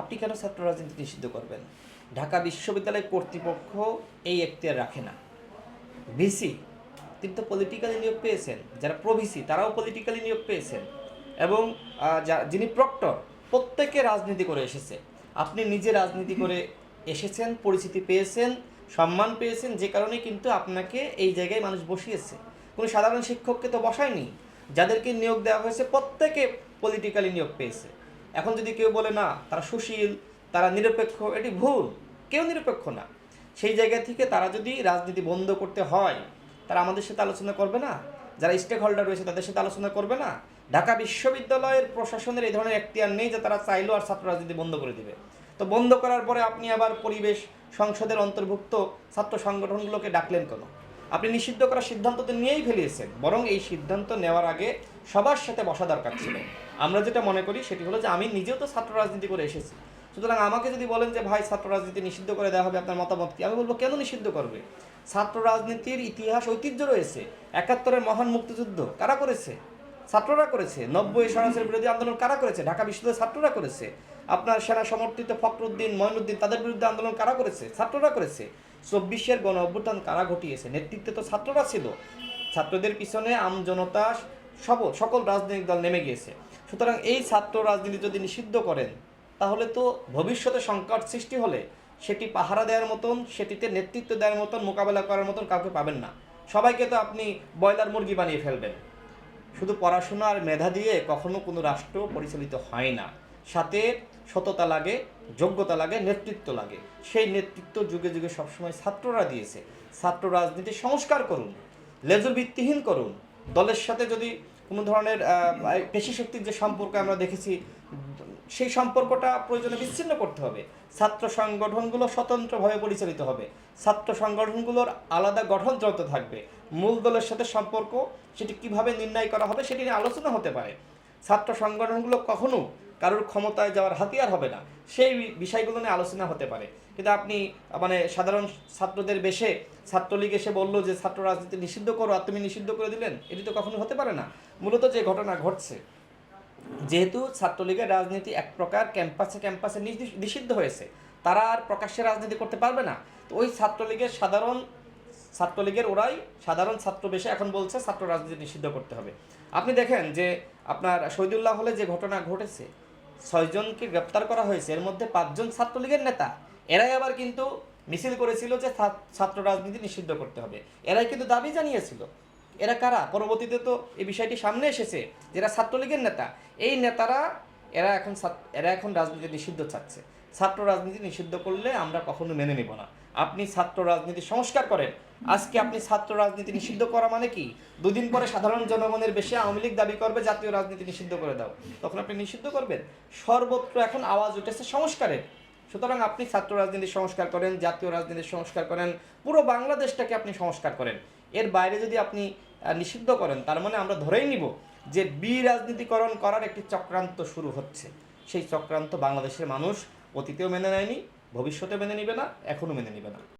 আপনি কেন ছাত্র রাজনীতি নিষিদ্ধ করবেন? ঢাকা বিশ্ববিদ্যালয় কর্তৃপক্ষ এই এখতিয়ার রাখে না। ভিসি, তিনি তো পলিটিক্যালি নিয়োগ পেয়েছেন। যারা প্রভিসি তারাও পলিটিক্যালি নিয়োগ পেয়েছেন। এবং যিনি প্রক্টর প্রত্যেকে রাজনীতি করে এসেছে। আপনি নিজে রাজনীতি করে এসেছেন, পরিচিতি পেয়েছেন, সম্মান পেয়েছেন, যে কারণে কিন্তু আপনাকে এই জায়গায় মানুষ বসিয়েছে। কোনো সাধারণ শিক্ষককে তো বসায়নি। যাদেরকে নিয়োগ দেওয়া হয়েছে, প্রত্যেকে পলিটিক্যালি নিয়োগ পেয়েছে। এখন যদি কেউ বলে, না, তারা সুশীল, তারা নিরপেক্ষ, এটি ভুল। কেউ নিরপেক্ষ না। সেই জায়গা থেকে তারা যদি রাজনীতি বন্ধ করতে হয়, তারা আমাদের সাথে আলোচনা করবে না? যারা স্টেক হোল্ডার রয়েছে, তাদের সাথে আলোচনা করবে না? ঢাকা বিশ্ববিদ্যালয়ের প্রশাসনের এই ধরনের এখতিয়ার নেই যে তারা চাইলেও আর ছাত্র রাজনীতি বন্ধ করে দিবে। তো বন্ধ করার পরে আপনি আবার পরিবেশ সংসদের অন্তর্ভুক্ত ছাত্র সংগঠনগুলোকে ডাকলেন কেন? আপনি নিষিদ্ধ করার সিদ্ধান্ত তো নিয়েই ফেলিয়েছেন, বরং এই সিদ্ধান্ত নেওয়ার আগে সবার সাথে বসা দরকার ছিল। আমরা যেটা মনে করি সেটি হলো যে আমি নিজেও তো ছাত্র রাজনীতি করে এসেছি। সুতরাং আমাকে যদি বলেন যে, ভাই, ছাত্র রাজনীতি নিষিদ্ধ করে দেওয়া হবে, আপনার মতামত কি? আমি বলব, কেন নিষিদ্ধ করবে? ছাত্র রাজনীতির ইতিহাস, ঐতিহ্য রয়েছে। একাত্তরের মহান মুক্তিযুদ্ধ কারা করেছে? ছাত্ররা করেছে। নব্বই সরাসরি বিরোধী আন্দোলন কারা করেছে? ঢাকা বিশ্ববিদ্যালয়ের ছাত্ররা করেছে। আপনার সেনা সমর্থিত ফখরুদ্দিন মঈনুদ্দিন তাদের বিরুদ্ধে আন্দোলন কারা করেছে? ছাত্ররা করেছে। চব্বিশের গণ অভ্যুত্থান কারা ঘটিয়েছে? নেতৃত্বে তো ছাত্ররা ছিল। ছাত্রদের পিছনে আমজনতা সব, সকল রাজনৈতিক দল নেমে গিয়েছে। সুতরাং এই ছাত্র রাজনীতি যদি নিষিদ্ধ করেন, তাহলে তো ভবিষ্যতে সংকট সৃষ্টি হলে সেটি পাহারা দেওয়ার মতন, সেটিতে নেতৃত্ব দেওয়ার মতন, মোকাবেলা করার মতন কাউকে পাবেন না। সবাইকে তো আপনি ব্রয়লার মুরগি বানিয়ে ফেলবেন। শুধু পড়াশোনা আর মেধা দিয়ে কখনো কোনো রাষ্ট্র পরিচালিত হয় না। সাথে সততা লাগে, যোগ্যতা লাগে, নেতৃত্ব লাগে। সেই নেতৃত্ব যুগে যুগে সবসময় ছাত্ররা দিয়েছে। ছাত্র রাজনীতি সংস্কার করুন, লেজুর ভিত্তিহীন করুন। দলের সাথে যদি কোনো ধরনের পেশি শক্তির যে সম্পর্ক আমরা দেখেছি, সেই সম্পর্কটা প্রয়োজনে বিচ্ছিন্ন করতে হবে। ছাত্র সংগঠনগুলো স্বতন্ত্রভাবে পরিচালিত হবে। ছাত্র সংগঠনগুলোর আলাদা গঠন গঠনযন্ত্র থাকবে। মূল দলের সাথে সম্পর্ক, সেটি কীভাবে নির্ণয় করা হবে, সেটি নিয়ে আলোচনা হতে পারে। ছাত্র সংগঠনগুলো কখনো কারোর ক্ষমতায় যাওয়ার হাতিয়ার হবে না। সেই বিষয়গুলো নিয়ে আলোচনা হতে পারে। কিন্তু আপনি মানে সাধারণ ছাত্রদের বেশে ছাত্রলীগ এসে বলল যে, ছাত্র রাজনীতি নিষিদ্ধ করো, আর তুমি নিষিদ্ধ করে দিলেন? এটি তো কখনো হতে পারে না। মূলত যে ঘটনা ঘটছে, যেহেতু ছাত্রলীগের রাজনীতি এক প্রকার ক্যাম্পাসে ক্যাম্পাসে নিষি- নিষিদ্ধ হয়েছে, তারা আর প্রকাশ্যে রাজনীতি করতে পারবে না। তো ওই ছাত্রলীগের সাধারণ ছাত্রলীগের ওরাই সাধারণ ছাত্র বেশে এখন বলছে, ছাত্র রাজনীতি নিষিদ্ধ করতে হবে। আপনি দেখেন যে, আপনার শহীদুল্লাহ হলে যে ঘটনা ঘটেছে ছয়জনকে গ্রেপ্তার করা হয়েছে। এর মধ্যে পাঁচজন ছাত্রলীগের নেতা। এরাই আবার কিন্তু মিছিল করেছিল যে ছাত্র রাজনীতি নিষিদ্ধ করতে হবে। এরাই কিন্তু দাবি জানিয়েছিল। এরা কারা? পরবর্তীতে তো এই বিষয়টি সামনে এসেছে যে এরা ছাত্রলীগের নেতা। এই নেতারা, এরা এখন এরা এখন রাজনীতি নিষিদ্ধ চাচ্ছে। ছাত্র রাজনীতি নিষিদ্ধ করলে আমরা কখনো মেনে নেব না। আপনি ছাত্র রাজনীতি সংস্কার করেন। আজকে আপনি ছাত্র রাজনীতি নিষিদ্ধ করা মানে কি? দুদিন পরে সাধারণ জনগণের বেশি আওয়ামী লীগ দাবি করবে, জাতীয় রাজনীতি নিষিদ্ধ করে দাও। তখন আপনি নিষিদ্ধ করবেন। সর্বত্র এখন আওয়াজ উঠেছে সংস্কারের। সুতরাং আপনি ছাত্র রাজনীতি সংস্কার করেন, জাতীয় রাজনীতি সংস্কার করেন, পুরো বাংলাদেশটাকে আপনি সংস্কার করেন। এর বাইরে যদি আপনি নিষিদ্ধ করেন, তার মানে আমরা ধরেই নিব যে বি রাজনীতিকরণ করার একটি চক্রান্ত শুরু হচ্ছে। সেই চক্রান্ত বাংলাদেশের মানুষ অতীতেও মেনে নেয়নি ভবিষ্যতে মেনে নিবে না এখনও মেনে নিবে না।